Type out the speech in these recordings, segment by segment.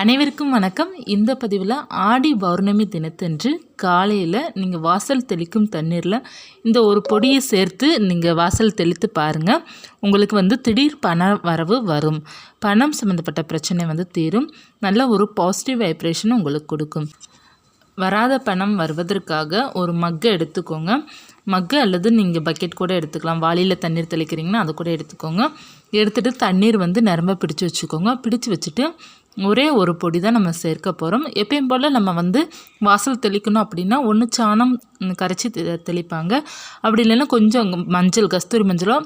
அனைவருக்கும் வணக்கம். இந்த பதிவில் ஆடி பௌர்ணமி தினத்தன்று காலையில் நீங்கள் வாசல் தெளிக்கும் தண்ணீரில் இந்த ஒரு பொடியை சேர்த்து நீங்கள் வாசல் தெளித்து பாருங்கள் உங்களுக்கு வந்து திடீர் பண வரவு வரும். பணம் சம்மந்தப்பட்ட பிரச்சனை வந்து தீரும். நல்ல ஒரு பாசிட்டிவ் வைப்ரேஷன் உங்களுக்கு கொடுக்கும். வராத பணம் வருவதற்காக ஒரு மக்கை எடுத்துக்கோங்க. மக்கு அல்லது நீங்கள் பக்கெட் கூட எடுத்துக்கலாம். வாளியில் தண்ணீர் தெளிக்கிறீங்கன்னா அதை கூட எடுத்துக்கோங்க. எடுத்துகிட்டு தண்ணீர் வந்து நிரம்ப பிடிச்சி வச்சுக்கோங்க. பிடிச்சி வச்சுட்டு ஒரே ஒரு பொடி தான் நம்ம சேர்க்க போகிறோம் எப்பயும் போல் நம்ம வந்து வாசல் தெளிக்கணும் அப்படின்னா ஒன்று சாணம் கரைச்சி தெளிப்பாங்க. அப்படி இல்லைன்னா கொஞ்சம் மஞ்சள் கஸ்தூரி மஞ்சளோ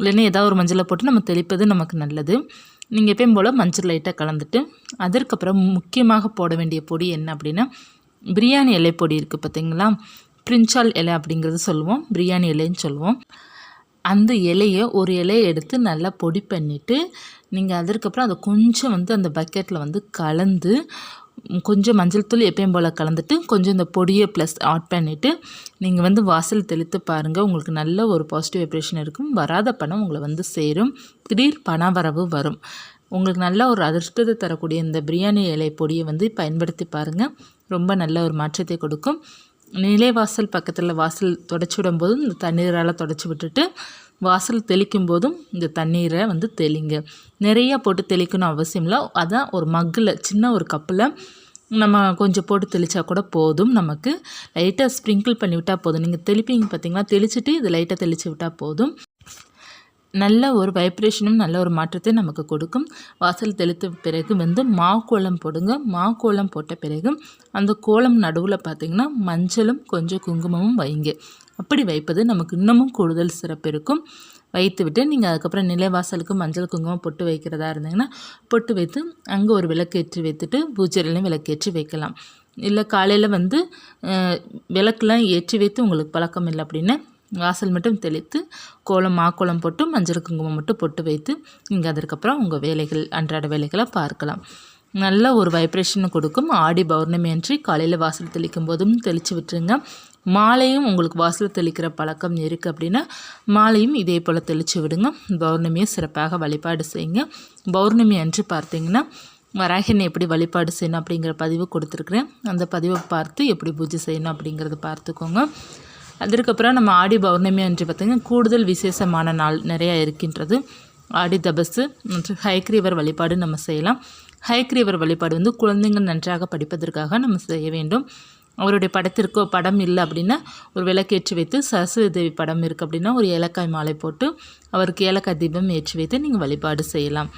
இல்லைன்னா ஏதாவது ஒரு மஞ்சளை போட்டு நம்ம தெளிப்பது நமக்கு நல்லது. நீங்கள் எப்பயும் போல் மஞ்சள் லைட்டாக கலந்துட்டு அதற்கப்புறம் முக்கியமாக போட வேண்டிய பொடி என்ன அப்படின்னா பிரியாணி இலை பொடி இருக்குது பார்த்தீங்களா பிரிஞ்சால் இலை அப்படிங்கிறது சொல்லுவோம். பிரியாணி இலைன்னு சொல்லுவோம். அந்த இலையை ஒரு இலையை எடுத்து நல்லா பொடி பண்ணிவிட்டு நீங்கள் அதற்கப்புறம் அதை கொஞ்சம் வந்து அந்த பக்கெட்டில் வந்து கலந்து கொஞ்சம் மஞ்சள் தூள் எப்பயும் போல் கலந்துட்டு கொஞ்சம் இந்த பொடியை ப்ளஸ் ஆட் பண்ணிவிட்டு நீங்கள் வந்து வாசல் தெளித்து பாருங்கள் உங்களுக்கு நல்ல ஒரு பாசிட்டிவ் வைப்ரேஷன் இருக்கும். வராத பணம் உங்களை வந்து சேரும். திடீர் பண வரவு வரும். உங்களுக்கு நல்ல ஒரு அதிர்ஷ்டத்தை தரக்கூடிய இந்த பிரியாணி இலை பொடியை வந்து பயன்படுத்தி பாருங்கள் ரொம்ப நல்ல ஒரு மாற்றத்தை கொடுக்கும். நிலைவாசல் பக்கத்தில் வாசல் தொடச்சி விடும்போதும் இந்த தண்ணீரால் தொடச்சி விட்டுட்டு வாசல் தெளிக்கும் போதும் இந்த தண்ணீரை வந்து தெளிங்க. நிறையா போட்டு தெளிக்கணும் அவசியம் இல்லை. அதான் ஒரு மக்கில் சின்ன ஒரு கப்பில் நம்ம கொஞ்சம் போட்டு தெளித்தா கூட போதும் நமக்கு. லைட்டாக ஸ்ப்ரிங்கிள் பண்ணி விட்டால் போதும். நீங்கள் தெளிப்பீங்க பார்த்தீங்களா தெளிச்சுட்டு இது லைட்டாக தெளித்து விட்டால் போதும். நல்ல ஒரு வைப்ரேஷனும் நல்ல ஒரு மாற்றத்தை நமக்கு கொடுக்கும். வாசல் தெளித்த பிறகு வந்து மா கோலம் போடுங்க. மா கோலம் போட்ட பிறகு அந்த கோலம் நடுவில் பார்த்திங்கன்னா மஞ்சளும் கொஞ்சம் குங்குமமும் வைங்க அப்படி வைப்பது நமக்கு இன்னமும் கூடுதல் சிறப்பு இருக்கும். வைத்து விட்டு நீங்கள் அதுக்கப்புறம் நிலைவாசலுக்கு மஞ்சள் குங்குமம் பொட்டு வைக்கிறதா இருந்தீங்கன்னா பொட்டு வைத்து அங்கே ஒரு விளக்கேற்றி வைத்துட்டு பூஜையிலையும் விளக்கேற்றி வைக்கலாம். இல்லை காலையில் வந்து விளக்கெலாம் ஏற்றி வைத்து உங்களுக்கு பழக்கம் இல்லை அப்படின்னு வாசல் மட்டும் தெளித்து கோலம் மாக்கோலம் போட்டு மஞ்சள் குங்குமம் மட்டும் பொட்டு வைத்து நீங்கள் அதற்கப்புறம் உங்கள் வேலைகள் அன்றாட வேலைகளை பார்க்கலாம். நல்ல ஒரு வைப்ரேஷனை கொடுக்கும். ஆடி பௌர்ணமி அன்றி காலையில் வாசல் தெளிக்கும் போதும் தெளித்து விட்டுருங்க. மாலையும் உங்களுக்கு வாசல் தெளிக்கிற பழக்கம் இருக்குது அப்படின்னா மாலையும் இதே போல் தெளித்து விடுங்க. பௌர்ணமியை சிறப்பாக வழிபாடு செய்யுங்க. பௌர்ணமி அன்று பார்த்தீங்கன்னா வராகினை எப்படி வழிபாடு செய்யணும் அப்படிங்கிற பதிவு கொடுத்துருக்குறேன். அந்த பதிவை பார்த்து எப்படி பூஜை செய்யணும் அப்படிங்கிறத பார்த்துக்கோங்க. அதற்கப்புறம் நம்ம ஆடி பௌர்ணமி அன்று பார்த்திங்கன்னா கூடுதல் விசேஷமான நாள் நிறையா இருக்கின்றது. ஆடி தபசு மற்றும் ஹைக்ரீவர் வழிபாடு நம்ம செய்யலாம். ஹைக்ரீவர் வழிபாடு வந்து குழந்தைங்கள் நன்றாக படிப்பதற்காக நம்ம செய்ய வேண்டும். அவருடைய படத்திற்கோ படம் இல்லை அப்படின்னா ஒரு விளக்கேற்றி வைத்து சரஸ்வதி தேவி படம் இருக்குது அப்படின்னா ஒரு ஏலக்காய் மாலை போட்டு அவருக்கு ஏலக்காய் தீபம் ஏற்றி வைத்து நீங்கள் வழிபாடு செய்யலாம்.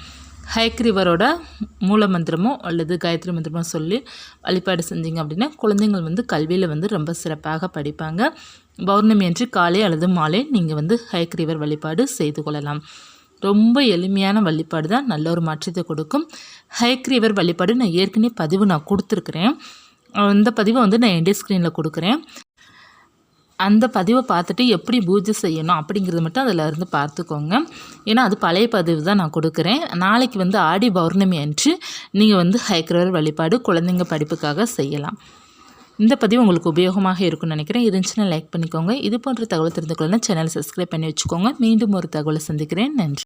ஹயக்ரிவரோட மூல மந்திரமோ அல்லது காயத்ரி மந்திரமோ சொல்லி வழிபாடு செஞ்சீங்க அப்படின்னா குழந்தைங்கள் வந்து கல்வியில் வந்து ரொம்ப சிறப்பாக படிப்பாங்க. பௌர்ணமி அன்று காலை அல்லது மாலை நீங்கள் வந்து ஹயக்ரீவர் வழிபாடு செய்து கொள்ளலாம். ரொம்ப எளிமையான வழிபாடு தான் நல்ல ஒரு மாற்றத்தை கொடுக்கும். ஹயக்ரீவர் வழிபாடு நான் ஏற்கனவே பதிவு நான் கொடுத்துருக்குறேன். அந்த பதிவை வந்து நான் என்டி ஸ்க்ரீனில் கொடுக்குறேன். அந்த பதிவை பார்த்துட்டு எப்படி பூஜை செய்யணும் அப்படிங்கிறது மட்டும் அதில் இருந்து பார்த்துக்கோங்க. ஏன்னா அது பழைய பதிவு தான் நான் கொடுக்குறேன். நாளைக்கு வந்து ஆடி பௌர்ணமி அன்று நீங்கள் வந்து ஹைக்ரவர் வழிபாடு குழந்தைங்க படிப்புக்காக செய்யலாம். இந்த பதிவு உங்களுக்கு உபயோகமாக இருக்கும்னு நினைக்கிறேன். இருந்துச்சுன்னா லைக் பண்ணிக்கோங்க. இது போன்ற தகவல் தெரிந்து கொள்ளணும் சேனல் சப்ஸ்கிரைப் பண்ணி வச்சுக்கோங்க. மீண்டும் ஒரு தகவலை சந்திக்கிறேன். நன்றி.